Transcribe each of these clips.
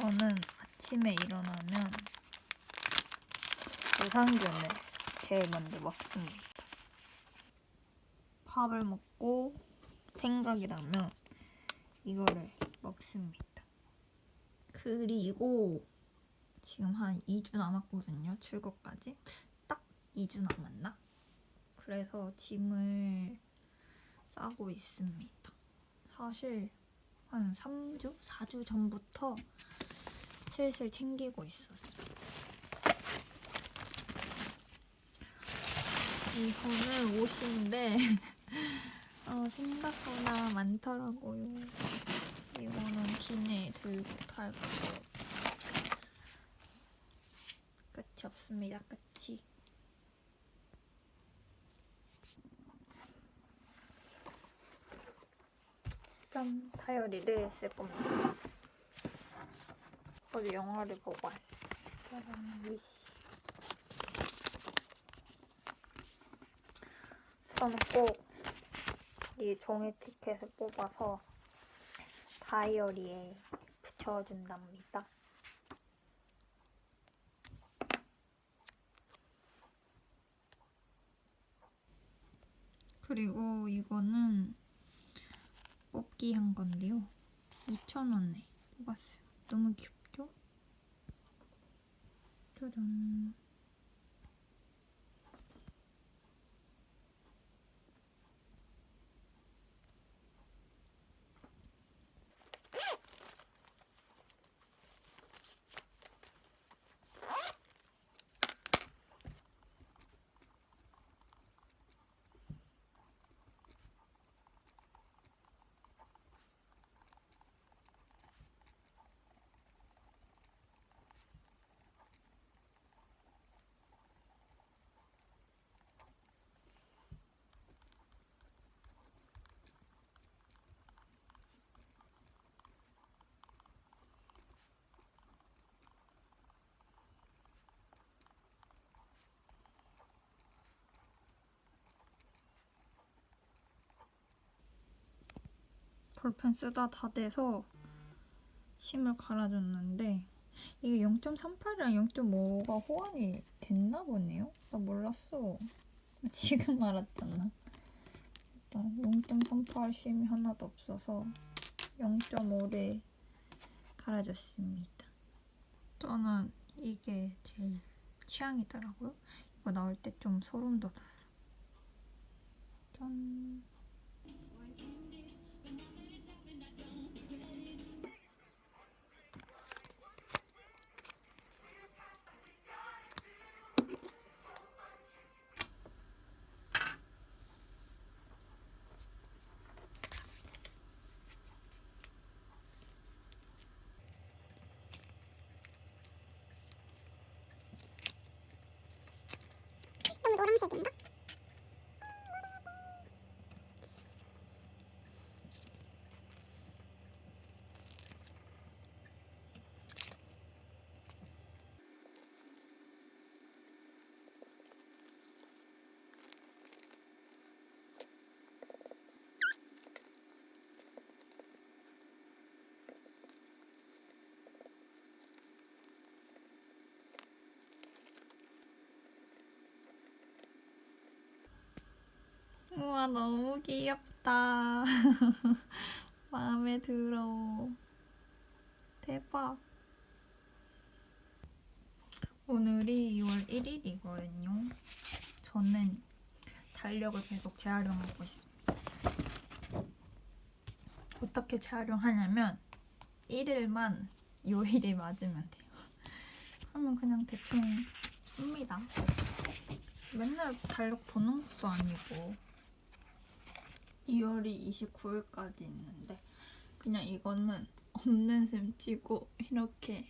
저는 아침에 일어나면 유산균을 제일 먼저 먹습니다. 밥을 먹고 생각이 나면 이거를 먹습니다. 그리고 지금 한 2주 남았거든요. 출국까지. 딱 2주 남았나? 그래서 짐을 싸고 있습니다. 사실 한 3주? 4주 전부터 슬슬 챙기고 있었어요. 이거는 옷인데 어, 생각보다 많더라고요. 이거는 기내 들고 탈 거예요. 끝이 없습니다. 끝이. 짠 다이어리를 쓸 겁니다. 어제 영화를 보고 왔어요. 짜잔 위시. 저는 꼭 이 종이 티켓을 뽑아서 다이어리에 붙여준답니다. 그리고 이거는 뽑기 한 건데요. 2,000원에 뽑았어요. 너무 귀엽죠? 짜잔. 볼펜 쓰다 다 돼서 심을 갈아줬는데 이게 0.38이랑 0.5가 호환이 됐나 보네요. 나 몰랐어. 지금 알았잖아. 일단 0.38 심이 하나도 없어서 0.5를 갈아줬습니다. 저는 이게 제일 취향이더라고요. 이거 나올 때 좀 소름 돋았어. 짠. 우와 너무 귀엽다. 마음에 들어. 대박. 오늘이 2월 1일이거든요. 저는 달력을 계속 재활용하고 있습니다. 어떻게 재활용하냐면 1일만 요일이 맞으면 돼요. 그러면 그냥 대충 씁니다. 맨날 달력 보는 것도 아니고 2월이 29일까지 있는데 그냥 이거는 없는 셈 치고 이렇게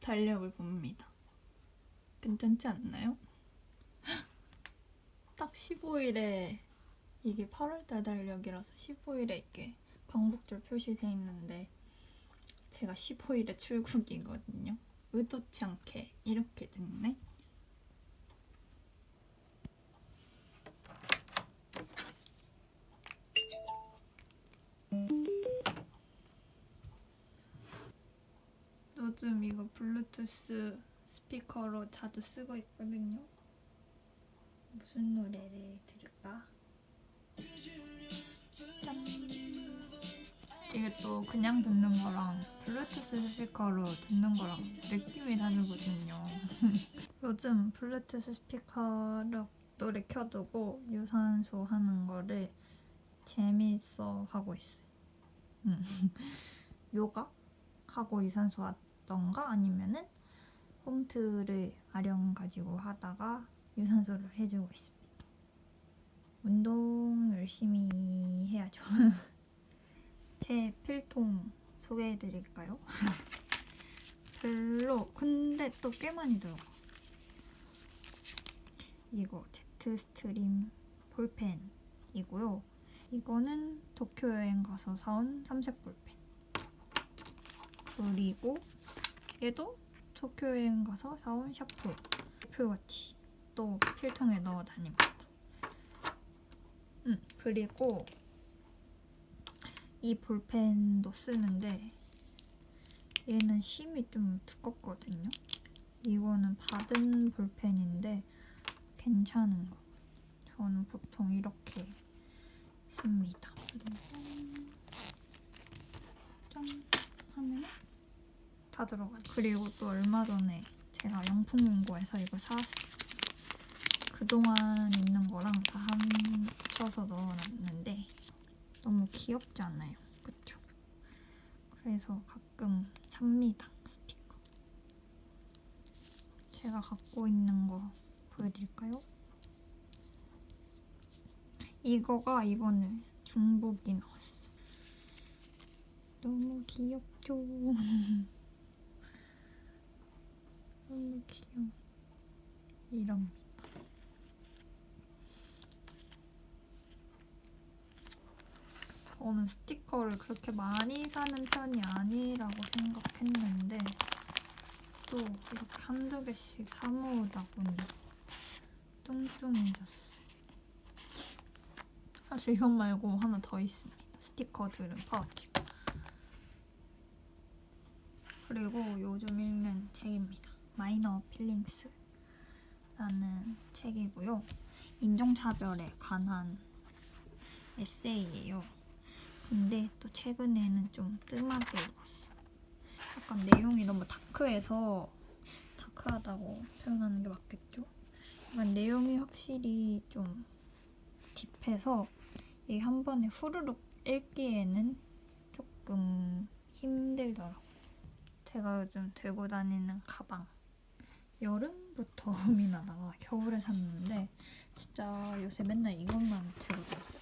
달력을 봅니다. 괜찮지 않나요? 딱 15일에 이게 8월달 달력이라서 15일에 이렇게 광복절 표시돼 있는데 제가 15일에 출국이거든요. 의도치 않게 이렇게 됐네. 블루투스 스피커로 자주 쓰고 있거든요. 무슨 노래를 들을까? 짠. 이게 또 그냥 듣는 거랑 블루투스 스피커로 듣는 거랑 느낌이 다르거든요. 요즘 블루투스 스피커로 노래 켜두고 유산소 하는 거를 재밌어 하고 있어요. 음. 요가 하고 유산소 하던가 아니면은 홈트를 아령 가지고 하다가 유산소를 해주고 있습니다. 운동 열심히 해야죠. 제 필통 소개해드릴까요? 별로 근데 또 꽤 많이 들어가. 이거 제트 스트림 볼펜이고요. 이거는 도쿄 여행 가서 사온 삼색 볼펜. 그리고 얘도 도쿄 여행 가서 사온 샤프 애플워치 또 필통에 넣어 다닙니다. 음 그리고 이 볼펜도 쓰는데 얘는 심이 좀 두껍거든요. 이거는 받은 볼펜인데 괜찮은 거. 저는 보통 이렇게 씁니다. 짠 하면 다 들어가죠. 그리고 또 얼마 전에 제가 영풍 공고에서 이걸 사왔어요. 그동안 있는 거랑 다 합쳐서 넣어놨는데 너무 귀엽지 않아요? 그쵸? 그래서 가끔 삽니다. 스티커. 제가 갖고 있는 거 보여드릴까요? 이거가 이번에 중복이 나왔어. 너무 귀엽죠? 너무 귀여워. 이럽니다. 저는 스티커를 그렇게 많이 사는 편이 아니라고 생각했는데 또 이렇게 한두 개씩 사 모으다 보니 뚱뚱해졌어. 사실 이것 말고 하나 더 있습니다. 스티커 들은 파우치가. 그리고 요즘 읽는 책입니다. 마이너 필링스라는 책이고요. 인종차별에 관한 에세이예요. 근데 또 최근에는 좀 뜸하게 읽었어. 약간 내용이 너무 다크해서 다크하다고 표현하는 게 맞겠죠? 약간 내용이 확실히 좀 딥해서 이게 한 번에 후루룩 읽기에는 조금 힘들더라고요. 제가 요즘 들고 다니는 가방. 여름부터 나다가 겨울에 샀는데 진짜 요새 맨날 이것만 들고 다녀요.